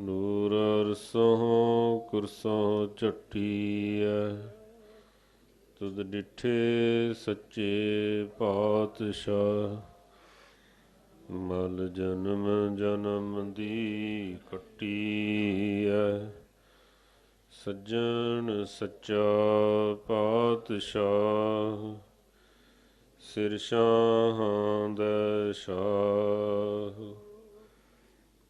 ਨੂਰ ਅਰਸੋਂ ਕੁਰਸੋਂ ਚੱਟੀਐ ਤੁਧ ਡਿਠੇ ਸੱਚੇ ਪਾਤਸ਼ਾਹ, ਮਲ ਜਨਮ ਜਨਮ ਦੀ ਕੱਟੀ ਕੱਟੀਐ। ਸੱਜਣ ਸੱਚਾ ਪਾਤਸ਼ਾਹ, ਸਿਰ ਸ਼ਾਹਾਂ ਦਾ ਸ਼ਾਹ।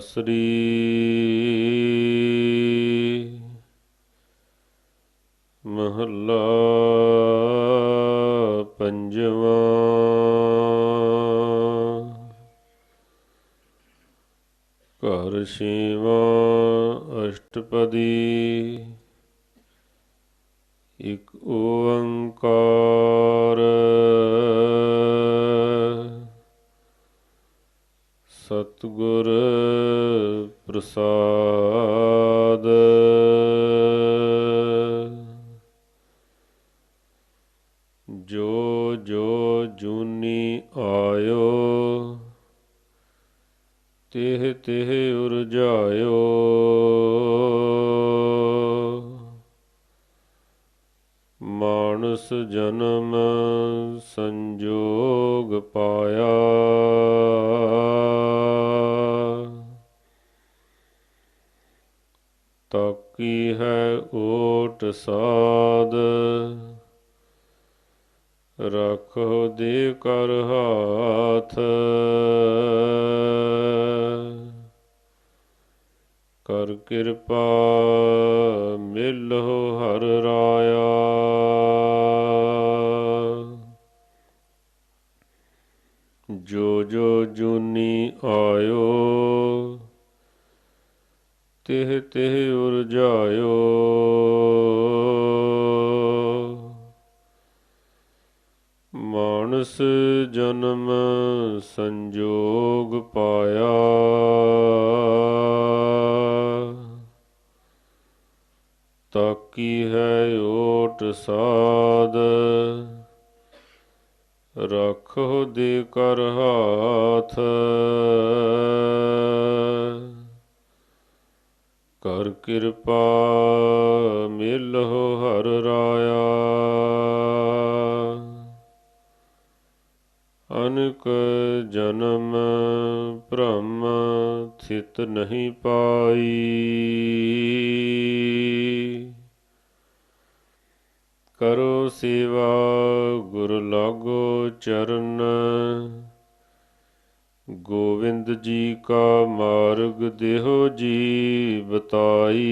ਤਨਾਸਰੀ ਮਹੱਲਾ ਪੰਜਵਾਂ ਘਰ ਛੇਵਾਂ ਅਸ਼ਟਪਦੀ ਇਕ ਓੰਕਾਰ ਸਤਿਗੁਰ ਪ੍ਰਸਾਦ। ਜੋ ਜੋ ਜੂਨੀ ਆਇਓ ਤਿਹ ਤਿਹ ਉਰਜਾਇਓ। ਮਾਨਸ ਜਨਮ ਸੰਜੋਗ ਪਾਇਆ। ਤਾਕੀ ਹੈ ਓਟ ਸਾਧ। ਰੱਖੋ ਦੇ ਕਰ ਹਾਥ। ਕਰ ਕਿਰਪਾ ਮਿਲੋ ਹਰ ਰਾਇਆ। ਜੋ ਜੋ ਜੂਨੀ ਆਇਓ ਤਿਹ ਤਿਹ ਉਰਜਾਇਓ ਮਾਨਸ ਜਨਮ ਸੰਜੋਗ ਪਾਇਆ। ਤਾਕੀ ਹੈ ਓਟ ਸਾਧ ਰੱਖੋ ਦੇ ਕਰ ਹਾਥ ਕਰ ਕਿਰਪਾ ਮਿਲੋ ਹਰ ਰਾਇਆ। ਅਨਕ ਜਨਮ ਭ੍ਰਮ ਥਿਤ ਨਹੀਂ ਪਾਈ। ਕਰੋ ਸੇਵਾ ਗੁਰ ਲਾਗੋ ਚਰਨ। ਗੋਵਿੰਦ ਜੀ ਕਾ ਮਾਰਗ ਦੇਹੋ ਜੀ ਬਤਾਈ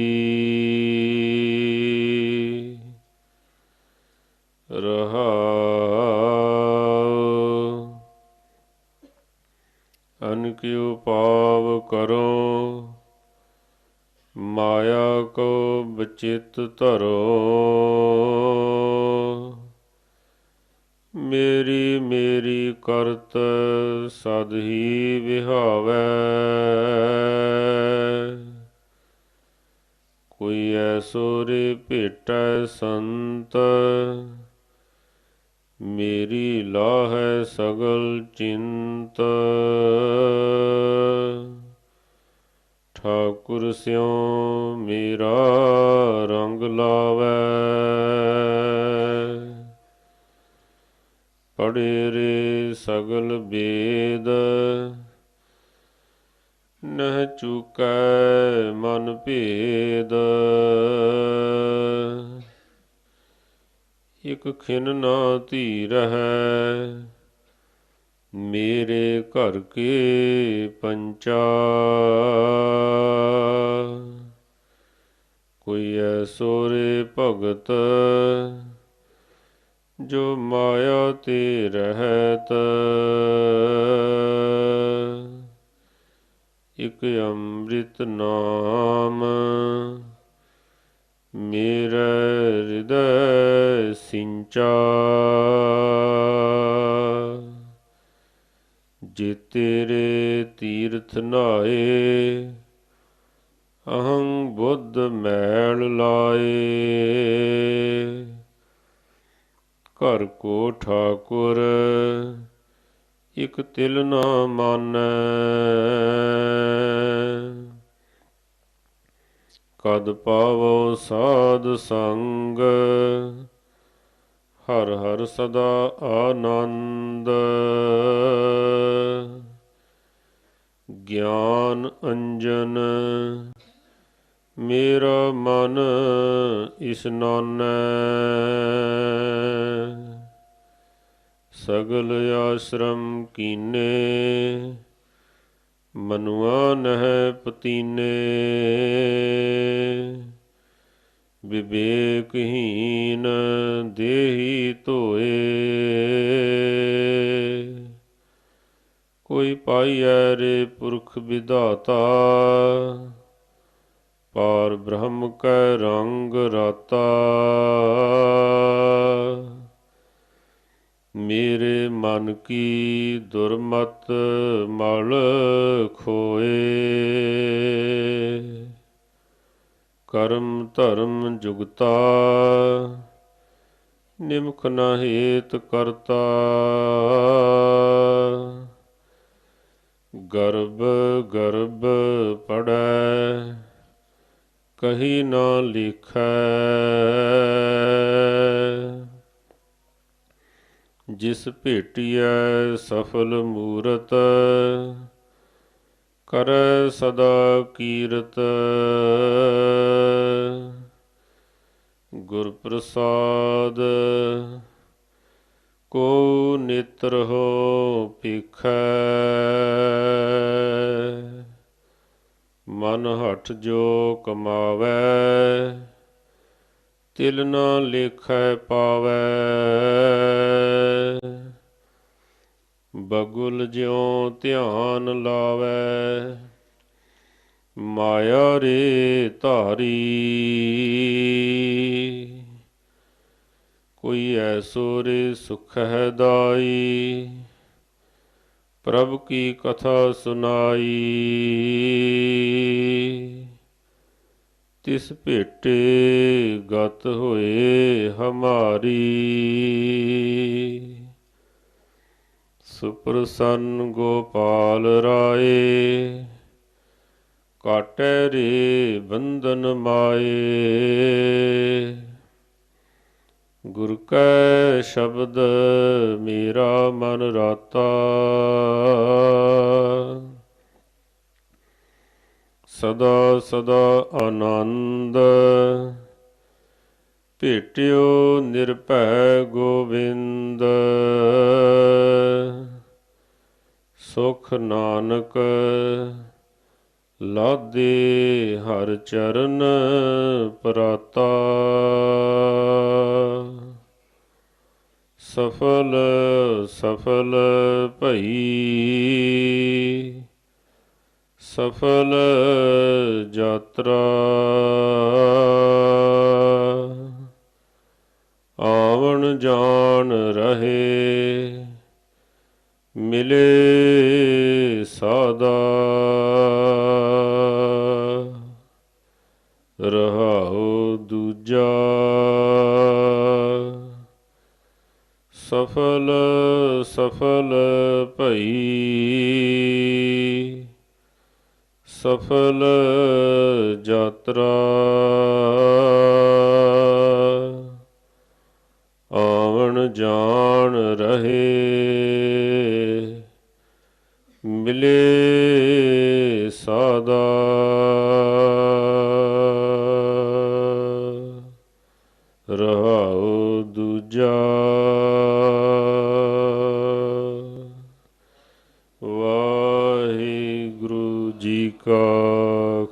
ਰਹਾ ਅਨਕਿਉ ਪਾਵ ਕਰੋ, ਮਾਇਆ ਕੋ ਬਚਿਤ ਧਰੋ। ਮੇਰੀ ਮੇਰੀ ਕਰਤ ਸਦ ਹੀ ਵਿਹਾਵੈ। ਕੋਈ ਐਸੋ ਰੇ ਭੇਟੈ ਸੰਤ, ਮੇਰੀ ਲਾਹੈ ਸਗਲ ਚਿੰਤ। ਠਾਕੁਰ ਸਿਉ ਮੇਰਾ ਚੁਕੈ ਮਨ ਭੇਦ। ਇਕ ਖਿਨ ਨਾ ਧੀ ਮੇਰੇ ਘਰ ਕੇ ਪੰਚਾ। ਕੋਈ ਐਸੋ ਰੇ ਭਗਤ, ਜੋ ਮਾਇਆ ਤੇ ਰਹਿਤ। ਇਕ ਅੰਮ੍ਰਿਤ ਨਾਮ। ਮੇਰਾ ਹਿਰਦੈ ਸਿੰਚਾ। ਜੇ ਤੇਰੇ ਤੀਰਥ ਨਾਏ ਅਹੰ ਬੁੱਧ ਮੈਲ ਲਾਏ। ਘਰ ਕੋ ਠਾਕੁਰ ਇਕ ਤਿਲ ਨਾ ਮਾਨੈ। ਕਦ ਪਾਵੋ ਸਾਧ ਸੰਗ, ਹਰ ਹਰ ਸਦਾ ਆਨੰਦ। ਗਿਆਨ ਅੰਜਨ, ਮੇਰਾ ਮਨ ਇਸ ਇਸਨਾਨੈ ਸਗਲ ਆਸ਼ਰਮ ਕੀਨੇ, ਮਨੁਆ ਨਹਿ ਪਤੀਨੇ। ਵਿਵੇਕਹੀਨ ਦੇਹੀ ਧੋਏ। ਕੋਈ ਪਾਈਐ ਰੇ ਪੁਰਖ ਵਿਧਾਤਾ, ਪਾਰ ਬ੍ਰਹਮ ਕੈ ਰੰਗ ਰਾਤਾ। ਮੇਰੇ ਮਨ ਕੀ ਦੁਰਮਤ ਮਲ ਖੋਏ। ਕਰਮ ਧਰਮ ਜੁਗਤਾ, ਨਿਮਖ ਨਾ ਹੇਤ ਕਰਤਾ। ਗਰਬ ਗਰਬ ਪੜੈ, ਕਹੀ ਨਾ ਲਿਖੈ। ਜਿਸ ਭੇਟੀਐ ਸਫਲ ਮੂਰਤ, ਕਰ ਸਦਾ ਕੀਰਤ। ਗੁਰ ਪ੍ਰਸਾਦ ਕੋ ਨੇਤਰ ਹੋ ਭਿਖੈ। ਮਨ ਹਠ ਜੋ ਕਮਾਵੈ ਤਿਲ ਨਾ ਲੇਖੈ ਪਾਵੈ। ਬਗੁਲ ਜਿਉ ਧਿਆਨ ਲਾਵੈ। ਮਾਇਆ ਰੇ ਧਾਰੀ। ਕੋਈ ਐਸੋ ਰੇ ਸੁਖ ਹੈ ਦਾਈ। ਪ੍ਰਭ ਕੀ ਕਥਾ ਸੁਨਾਈ। ਤਿਸ ਭੇਟੇ ਗਤ ਹੋਏ ਹਮਾਰੀ। ਸੁਪਰਸੰਨ ਗੋਪਾਲ ਰਾਏ, ਕਾਟੈ ਰੇ ਬੰਧਨ ਮਾਏ। ਗੁਰ ਕੈ ਸ਼ਬਦ ਮੇਰਾ ਮਨ ਰਾਤਾ। ਸਦਾ ਸਦਾ ਆਨੰਦ। ਭੇਟਿਓ ਨਿਰਭੈ ਗੋਬਿੰਦ ਸੁਖ ਨਾਨਕ ਲਾਦੇ ਹਰ ਚਰਨ ਪ੍ਰਾਤਾ। ਸਫਲ ਸਫਲ ਭਈ। ਸਫਲ ਯਾਤਰਾ। ਆਵਣ ਜਾਣ ਰਹੇ ਮਿਲੇ ਸਾਦਾ। ਰਹਾਉ ਦੂਜਾ। ਸਫਲ ਸਫਲ ਭਈ ਸਫਲ ਯਾਤਰਾ। ਆਵਣ ਜਾਣ ਰਹੇ ਮਿਲੇ ਸਾਦਾ।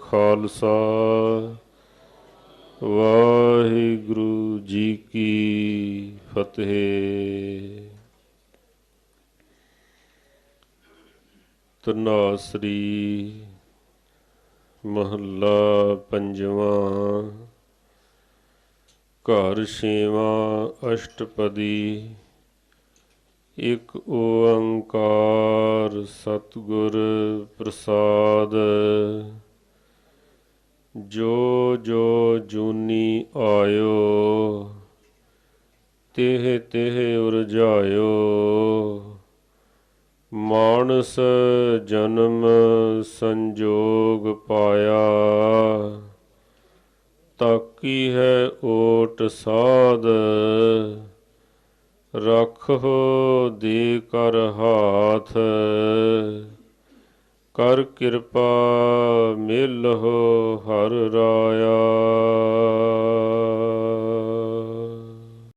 ਖਾਲਸਾ। ਵਾਹਿਗੁਰੂ ਜੀ ਕੀ ਫਤਿਹ। ਤਨਾਸਰੀ ਮਹੱਲਾ ਪੰਜਵਾਂ। ਘਰ ਛੇਵਾਂ ਅਸ਼ਟਪਦੀ। ਇਕ ਓੰਕਾਰ ਸਤਿਗੁਰ ਪ੍ਰਸਾਦ, ਜੋ ਜੋ ਜੂਨੀ ਆਇਓ, ਤਿਹ ਤਿਹ ਉਰਜਾਇਓ। ਮਾਨਸ ਜਨਮ ਸੰਜੋਗ ਪਾਇਆ, ਤਾਕੀ ਹੈ ਓਟ ਸਾਧ ਰੱਖੋ ਦੇ ਕਰ ਹਾਥ ਕਰ ਕਿਰਪਾ ਮਿਲਹੁ ਹਰ ਰਾਇਆ।